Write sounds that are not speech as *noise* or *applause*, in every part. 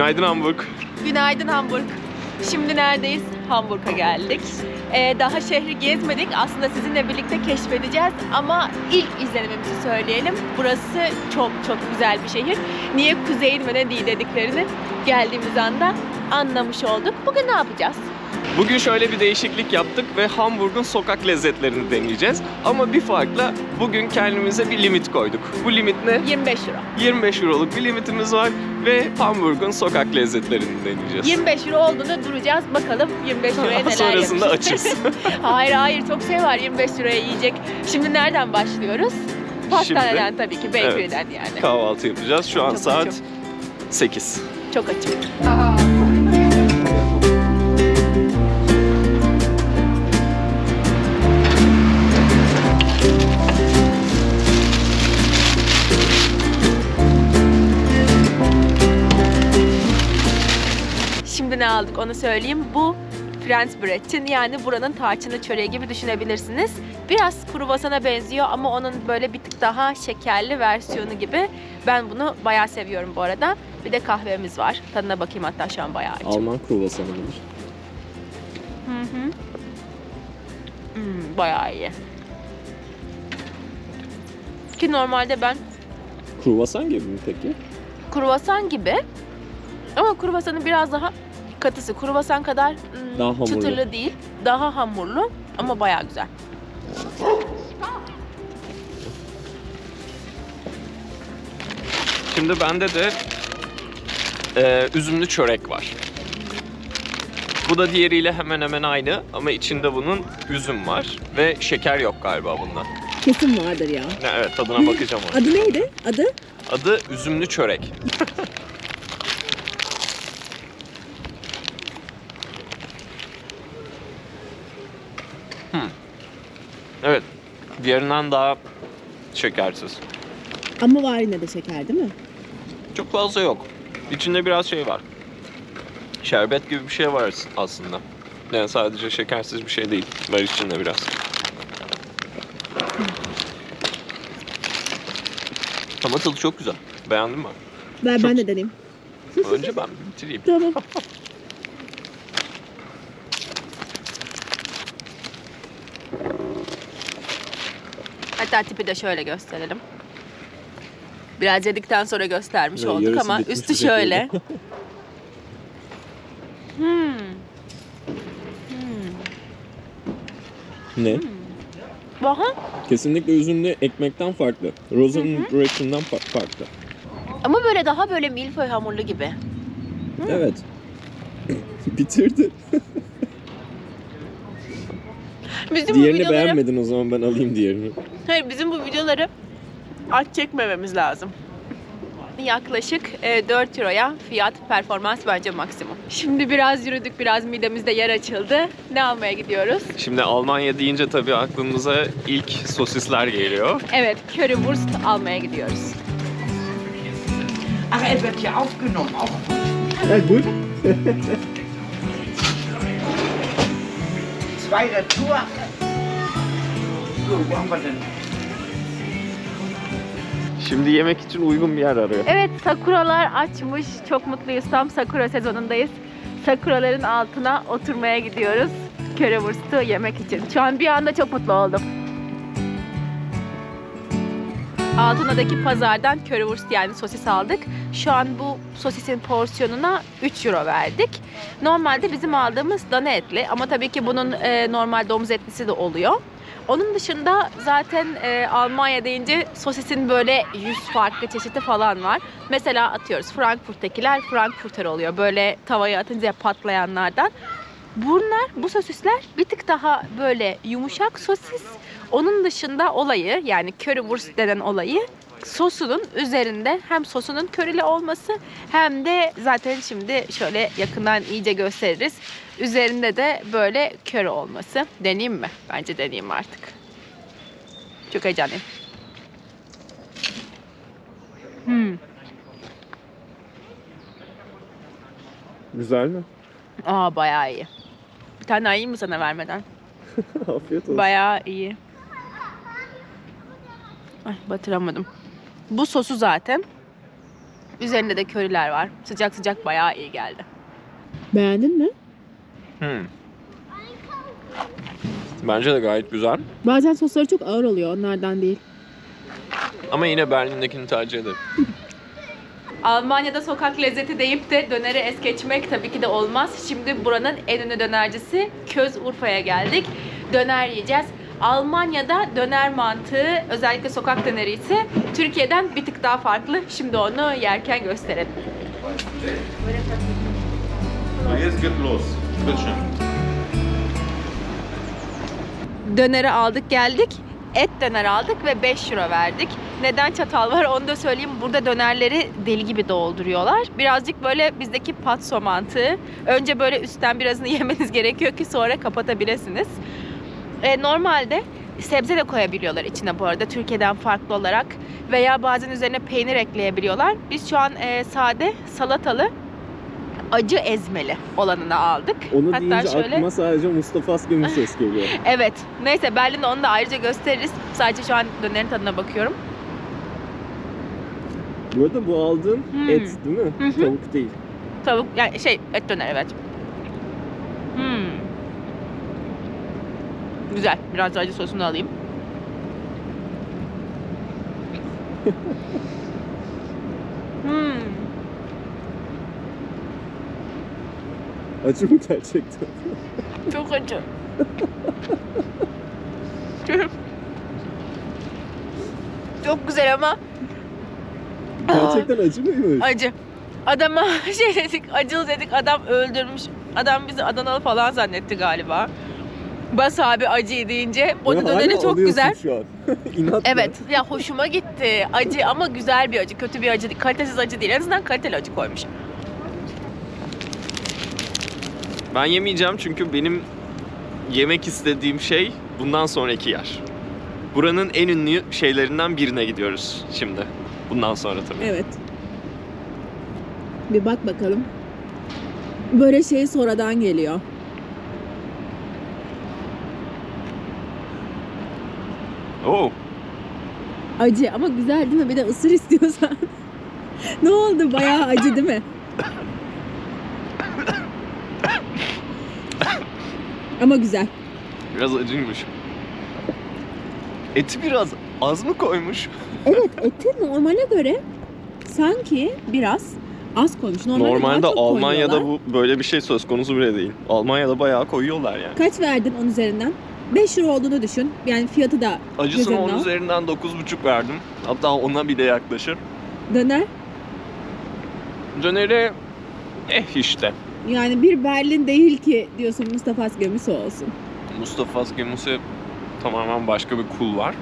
Günaydın Hamburg. Günaydın Hamburg. Şimdi neredeyiz? Hamburg'a geldik. Ee, daha şehri gezmedik. Aslında sizinle birlikte keşfedeceğiz. Ama ilk izlenimimizi söyleyelim. Burası çok çok güzel bir şehir. Niye kuzeyin ve ne değil dediklerini geldiğimiz anda anlamış olduk. Bugün ne yapacağız? Bugün şöyle bir değişiklik yaptık ve Hamburg'un sokak lezzetlerini deneyeceğiz. Ama bir farkla bugün kendimize bir limit koyduk. Bu limit ne? 25 euro. 25 euroluk bir limitimiz var ve Hamburg'un sokak lezzetlerini deneyeceğiz. 25 euro olduğunda duracağız. Bakalım 25 euroya neler *laughs* Sonrasında yemişiz. açız. *laughs* hayır hayır çok şey var 25 liraya yiyecek. Şimdi nereden başlıyoruz? Pastaneden tabii ki, bakery'den yani. Kahvaltı yapacağız. Şu an Çok saat açım. 8. Çok açım. Şimdi aldık onu söyleyeyim. Bu Franzbrett'in yani buranın tarçınlı çöreği gibi düşünebilirsiniz. Biraz kruvasana benziyor ama onun böyle bir tık daha şekerli versiyonu gibi. Ben bunu bayağı seviyorum bu arada. Bir de kahvemiz var. Tadına bakayım hatta şu an bayağı açım. Alman kruvasanı mıdır? Hı hı. Hmm, bayağı iyi. Ki normalde ben Kruvasan gibi mi peki? kruvasan gibi ama kruvasanın biraz daha katısı. Kruvasan kadar hmm, Daha hamurlu. çıtırlı değil. Daha hamurlu ama bayağı güzel. Şimdi bende de e, üzümlü çörek var. Bu da diğeriyle hemen hemen aynı ama içinde bunun üzüm var ve şeker yok galiba bunda. Kesin vardır ya. Ne, evet tadına bakacağım ona. *laughs* Adı neydi? Adı? Adı üzümlü çörek. *laughs* Hmm. Evet. Diğerinden daha şekersiz. Ama var yine de şeker değil mi? Çok fazla yok. İçinde biraz şey var. Şerbet gibi bir şey var aslında. Yani sadece şekersiz bir şey değil. Var içinde biraz. Ama tadı çok güzel. Beğendin mi? Ver Çok- ben de deneyeyim. Önce ben bitireyim. *laughs* Tamam. Hatta tipi de şöyle gösterelim. Biraz yedikten sonra göstermiş Evet, olduk yarısı ama bitmiş üstü şöyle. *laughs* hmm. Ne? Aha. Kesinlikle üzümlü ekmekten farklı. Rosenbrett'inden farklı. Ama böyle daha böyle milföy hamurlu gibi. Evet. *laughs* Bitirdi. Bizim bu Diğerini videoları, beğenmedin o zaman ben alayım diğerini. Hayır bizim bu videoları aç çekmememiz lazım. Yaklaşık e, 4 euroya fiyat performans bence maksimum. Şimdi biraz yürüdük, biraz midemizde yer açıldı. Ne almaya gidiyoruz? Şimdi Almanya deyince tabii aklımıza ilk sosisler geliyor. Evet, currywurst almaya gidiyoruz. Ach, er wird hier aufgenommen. Auch Ja, gut. zwei Retour. Şimdi yemek için uygun bir yer arıyor. Evet, sakuralar açmış. Çok mutluyuz. Tam sakura sezonundayız. Sakuraların altına oturmaya gidiyoruz. Currywurst'u yemek için. Şu an bir anda çok mutlu oldum. Altuna'daki pazardan currywurst yani sosis aldık. Şu an bu sosisin porsiyonuna 3 euro verdik. Normalde bizim aldığımız dana etli ama tabii ki bunun e, normal domuz etlisi de oluyor. Onun dışında zaten e, Almanya deyince sosisin böyle 100 farklı çeşidi falan var. Mesela atıyoruz Frankfurt'takiler Frankfurter oluyor. Böyle tavaya atınca patlayanlardan. Bunlar, bu sosisler bir tık daha böyle yumuşak sosis. Onun dışında olayı yani currywurst denen olayı sosunun üzerinde hem sosunun körili olması hem de zaten şimdi şöyle yakından iyice gösteririz. Üzerinde de böyle köri olması. Deneyeyim mi? Bence deneyeyim artık. Çok heyecanlıyım. Hmm. Güzel mi? Aa bayağı iyi. Bir tane daha yiyeyim mi sana vermeden? *laughs* Afiyet olsun. Bayağı iyi. Ay batıramadım. Bu sosu zaten. Üzerinde de köriler var. Sıcak sıcak bayağı iyi geldi. Beğendin mi? Hmm. Bence de gayet güzel. Bazen sosları çok ağır oluyor onlardan değil. Ama yine Berlin'dekini tercih ederim. *laughs* Almanya'da sokak lezzeti deyip de döneri es geçmek tabii ki de olmaz. Şimdi buranın en ünlü dönercisi Köz Urfa'ya geldik. Döner yiyeceğiz. Almanya'da döner mantığı özellikle sokak döneri ise Türkiye'den bir tık daha farklı. Şimdi onu yerken gösterelim. Jetzt geht los. Schön. Döneri aldık geldik. Et döner aldık ve 5 euro verdik. Neden çatal var onu da söyleyeyim. Burada dönerleri deli gibi dolduruyorlar. Birazcık böyle bizdeki patso mantığı. Önce böyle üstten birazını *laughs* yemeniz gerekiyor ki sonra kapatabilirsiniz. E, normalde sebze de koyabiliyorlar içine bu arada Türkiye'den farklı olarak. Veya bazen üzerine peynir ekleyebiliyorlar. Biz şu an e, sade salatalı acı ezmeli olanını aldık. Onu Hatta deyince şöyle- aklıma sadece Mustafa Asgöm'ün *laughs* ses geliyor. Evet. Neyse Berlin'de onu da ayrıca gösteririz. Sadece şu an dönerin tadına bakıyorum. Bu arada bu aldığın Hmm. et değil mi? Hı hı. Tavuk değil. Tavuk yani şey et döner evet. Hmm. Güzel. Biraz acı sosunu alayım. *laughs* Acı mı gerçekten? Çok acı. Çok güzel ama Gerçekten acı mıymış? acı. Adama *laughs* şey dedik, acılı dedik, adam öldürmüş. Adam bizi Adanalı falan zannetti galiba. Bas abi acı deyince o Ve da döneri hala çok alıyorsun güzel. Şu an. *laughs* İnatla. Evet ya hoşuma gitti. Acı ama güzel bir acı. Kötü bir acı değil. Kalitesiz acı değil. En azından kaliteli acı koymuş. Ben yemeyeceğim çünkü benim yemek istediğim şey bundan sonraki yer. Buranın en ünlü şeylerinden birine gidiyoruz şimdi. Bundan sonra tabii. Evet. Bir bak bakalım. Böyle şey sonradan geliyor. Oo, Acı ama güzel değil mi? Bir de ısır istiyorsan. *laughs* ne oldu? Bayağı acı değil mi? Ama güzel. biraz acıymış. Eti biraz az mı koymuş? Evet eti normale göre sanki biraz az koymuş. Normalde, Normalde daha çok Almanya'da koyuyorlar. bu böyle bir şey söz konusu bile değil. Almanya'da bayağı koyuyorlar yani. Kaç verdin onun üzerinden? 5 euro olduğunu düşün. Yani fiyatı da Acısına Göz önüne 10 al. üzerinden 9,5 verdim. Hatta ona bile yaklaşır. döner. Döneri eh işte. Yani bir Berlin değil ki diyorsun Mustafa Asgömüsü olsun. Mustafa Askemus'e tamamen başka bir kul var.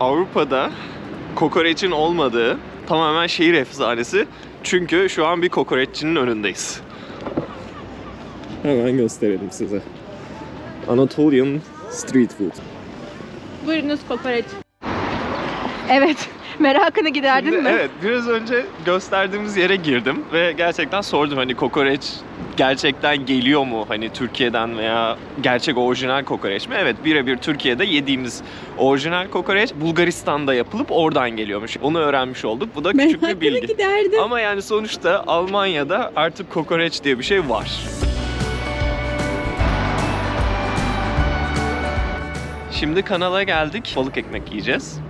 Avrupa'da kokoreçin olmadığı tamamen şehir efsanesi. Çünkü şu an bir kokoreççinin önündeyiz. Hemen gösterelim size. Anatolian Street Food. Buyurunuz kokoreç. Evet. *laughs* Merakını giderdin Şimdi mi? Evet, biraz önce gösterdiğimiz yere girdim ve gerçekten sordum hani kokoreç gerçekten geliyor mu hani Türkiye'den veya gerçek orijinal kokoreç mi? Evet, birebir Türkiye'de yediğimiz orijinal kokoreç Bulgaristan'da yapılıp oradan geliyormuş. Onu öğrenmiş olduk. Bu da küçük bir Merakını bilgi. giderdim. Ama yani sonuçta Almanya'da artık kokoreç diye bir şey var. Şimdi kanala geldik. Balık ekmek yiyeceğiz.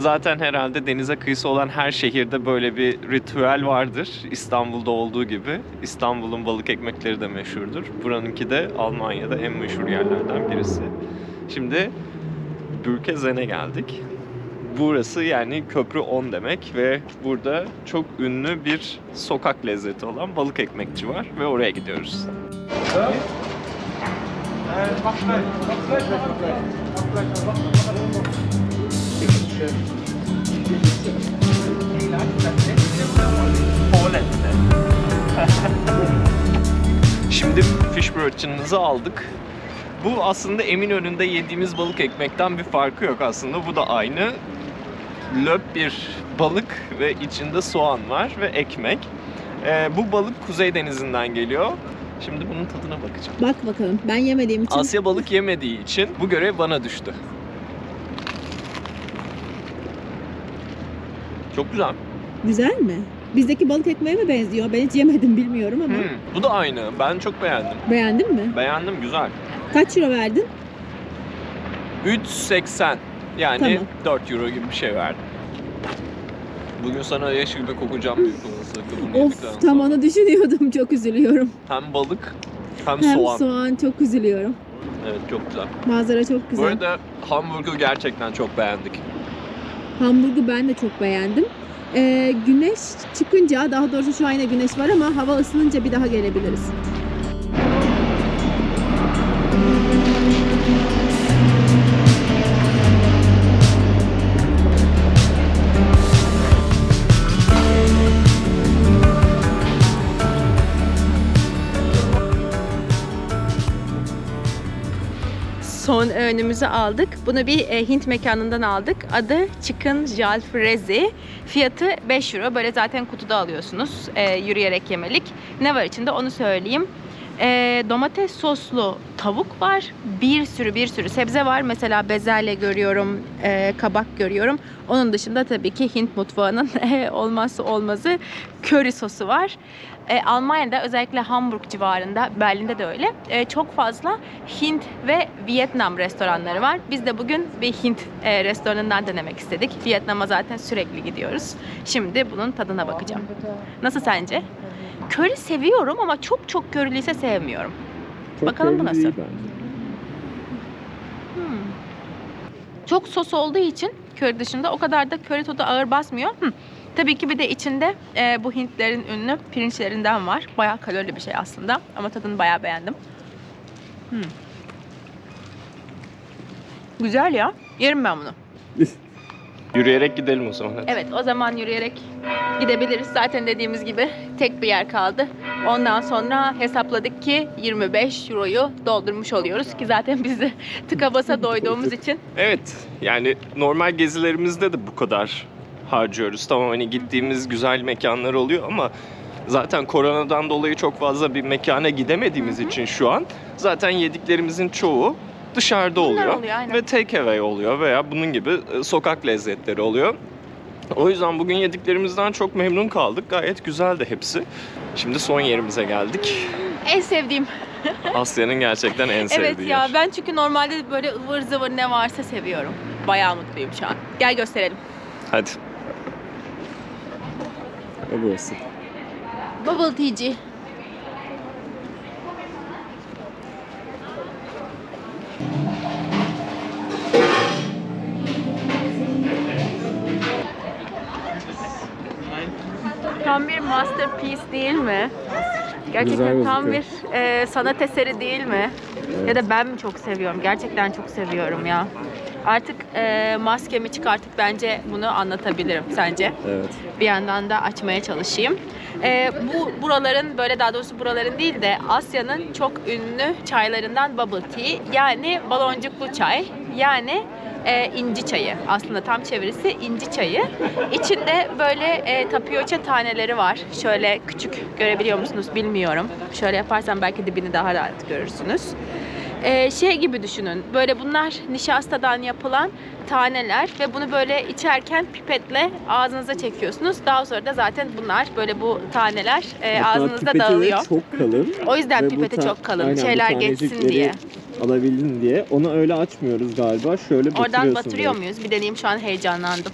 Zaten herhalde denize kıyısı olan her şehirde böyle bir ritüel vardır. İstanbul'da olduğu gibi. İstanbul'un balık ekmekleri de meşhurdur. Buranınki de Almanya'da en meşhur yerlerden birisi. Şimdi Bürkezen'e geldik. Burası yani köprü 10 demek ve burada çok ünlü bir sokak lezzeti olan balık ekmekçi var ve oraya gidiyoruz. Şimdi fish merchant'ımızı aldık. Bu aslında Eminönü'nde yediğimiz balık ekmekten bir farkı yok aslında. Bu da aynı. Löp bir balık ve içinde soğan var ve ekmek. Ee, bu balık Kuzey Denizi'nden geliyor. Şimdi bunun tadına bakacağım. Bak bakalım. Ben yemediğim için Asya balık yemediği için bu görev bana düştü. Çok güzel. Güzel mi? Bizdeki balık ekmeğe mi benziyor? Ben hiç yemedim bilmiyorum ama. Hmm, Bu da aynı. Ben çok beğendim. Beğendin mi? Beğendim güzel. Kaç euro verdin? 3.80 yani Tamam. 4 euro gibi bir şey verdim. Bugün sana yaş gibi kokacağım büyük olasılıkla Of tam sonra. onu düşünüyordum. *laughs* Çok üzülüyorum. Hem balık hem, Hem soğan. soğan çok üzülüyorum. Evet çok güzel. Manzara çok Bu güzel. arada hamburgu gerçekten çok beğendik. Hamburgu ben de çok beğendim. Ee, güneş çıkınca daha doğrusu şu an yine güneş var ama hava ısınınca bir daha gelebiliriz. Son öğünümüzü aldık. Bunu bir e, Hint mekanından aldık. Adı Chicken Jalfrezi. Fiyatı 5 euro. Böyle zaten kutuda alıyorsunuz. E, yürüyerek yemelik. Ne var içinde onu söyleyeyim. E, domates soslu tavuk var. Bir sürü bir sürü sebze var. Mesela bezelye görüyorum, e, kabak görüyorum. Onun dışında tabii ki Hint mutfağının *laughs* e, olmazsa olmazı köri sosu var. E, Almanya'da özellikle Hamburg civarında, Berlin'de de öyle. e, çok fazla Hint ve Vietnam restoranları var. Biz de bugün bir Hint e, restoranından denemek istedik. Vietnam'a zaten sürekli gidiyoruz. Şimdi bunun tadına bakacağım. Nasıl sence? Köri seviyorum ama çok çok körülüyse sevmiyorum. Bakalım bu nasıl? Hmm. Çok sos olduğu için köri dışında o kadar da köri tadı ağır basmıyor. Hmm. Tabii ki bir de içinde e, bu Hintlerin ünlü pirinçlerinden var. Bayağı kalorili bir şey aslında ama tadını bayağı beğendim. Hmm. Güzel ya. Yerim ben bunu. *laughs* Yürüyerek gidelim o zaman. hadi. Evet o zaman yürüyerek gidebiliriz. Zaten dediğimiz gibi tek bir yer kaldı. Ondan sonra hesapladık ki 25 euroyu doldurmuş oluyoruz ki zaten biz de *laughs* tıka basa doyduğumuz için Evet yani normal gezilerimizde de bu kadar harcıyoruz. Tamam hani gittiğimiz güzel mekanlar oluyor ama zaten koronadan dolayı çok fazla bir mekana gidemediğimiz için şu an zaten yediklerimizin çoğu dışarıda Bunlar oluyor. oluyor, aynen. Ve take away oluyor veya bunun gibi e, sokak lezzetleri oluyor. O yüzden bugün yediklerimizden çok memnun kaldık. Gayet güzeldi hepsi. Şimdi son yerimize geldik. en sevdiğim. Asya'nın gerçekten en *laughs* sevdiği Evet ya yer. ben çünkü normalde böyle ıvır zıvır ne varsa seviyorum. Bayağı mutluyum şu an. Gel gösterelim. Hadi. O burası. Bubble tea'ci. Masterpiece değil mi? Gerçekten Güzel tam bir gözüküyor. e, sanat eseri değil mi? Ya da ben mi çok seviyorum? Gerçekten çok seviyorum ya. Artık e, maskemi çıkartıp bence bunu anlatabilirim sence? Evet. bir yandan da açmaya çalışayım. Ee, bu buraların böyle daha doğrusu buraların değil de Asya'nın çok ünlü çaylarından bubble tea yani baloncuklu çay yani e, inci çayı aslında tam çevirisi inci çayı. İçinde böyle e, tapioça taneleri var. Şöyle küçük görebiliyor musunuz bilmiyorum. Şöyle yaparsam belki dibini daha rahat görürsünüz. Ee, şey gibi düşünün. Böyle bunlar nişastadan yapılan taneler ve bunu böyle içerken pipetle ağzınıza çekiyorsunuz. Daha sonra da zaten bunlar böyle bu taneler e, ağzınızda dağılıyor. çok kalın. O yüzden Ve pipeti çok kalın. aynen, Şeyler geçsin diye. Alabildin diye. Onu öyle açmıyoruz galiba. Şöyle Oradan batırıyorsun batırıyor böyle. muyuz? Bir deneyeyim şu an heyecanlandım.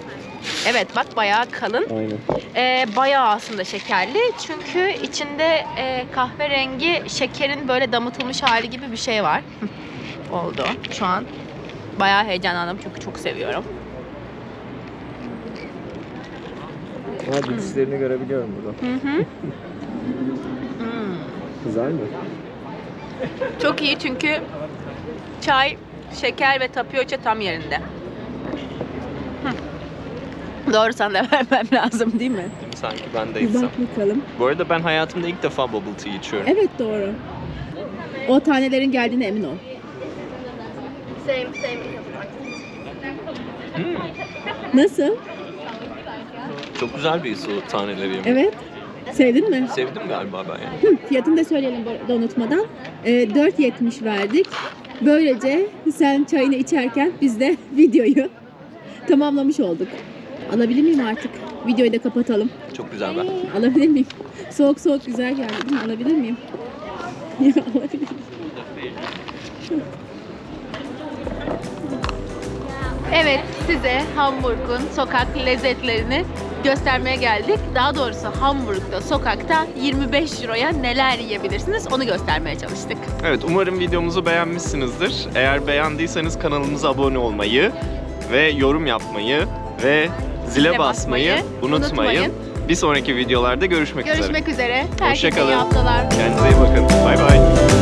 *laughs* evet bak bayağı kalın. Aynen. E, bayağı aslında şekerli. Çünkü içinde e, kahverengi şekerin böyle damıtılmış hali gibi bir şey var. *laughs* Oldu. Şu an bayağı heyecanlandım çünkü çok seviyorum. Ha dişlerini görebiliyorum burada. Hı hı. Güzel mi? Çok iyi çünkü çay, şeker ve tapioca tam yerinde. Hı. Doğru sana da *laughs* vermem lazım değil mi? Sanki ben de Bir içsem. bak bakalım. Bu arada ben hayatımda ilk defa bubble tea içiyorum. Evet doğru. O tanelerin geldiğine emin ol. Nasıl? Çok güzel bir o taneleri yemek. Evet. Sevdin mi? Sevdim galiba ben yani. Hı, fiyatını da söyleyelim bu arada unutmadan. Ee, 4.70 verdik. Böylece sen çayını içerken biz de *laughs* videoyu tamamlamış olduk. Alabilir miyim artık? Videoyu da kapatalım. Çok güzel ben. Alabilir miyim? Soğuk soğuk güzel geldi değil mi? Alabilir miyim? *laughs* Ya alabilir miyim? Evet, size Hamburg'un sokak lezzetlerini göstermeye geldik. Daha doğrusu Hamburg'da sokakta 25 euroya neler yiyebilirsiniz onu göstermeye çalıştık. Evet umarım videomuzu beğenmişsinizdir. Eğer beğendiyseniz kanalımıza abone olmayı ve yorum yapmayı ve zile Zile basmayı, basmayı unutmayın. unutmayın. Bir sonraki videolarda görüşmek, üzere. Görüşmek üzere. Herkese Hoşça kalın. iyi haftalar. Kendinize iyi bakın. Bay bay.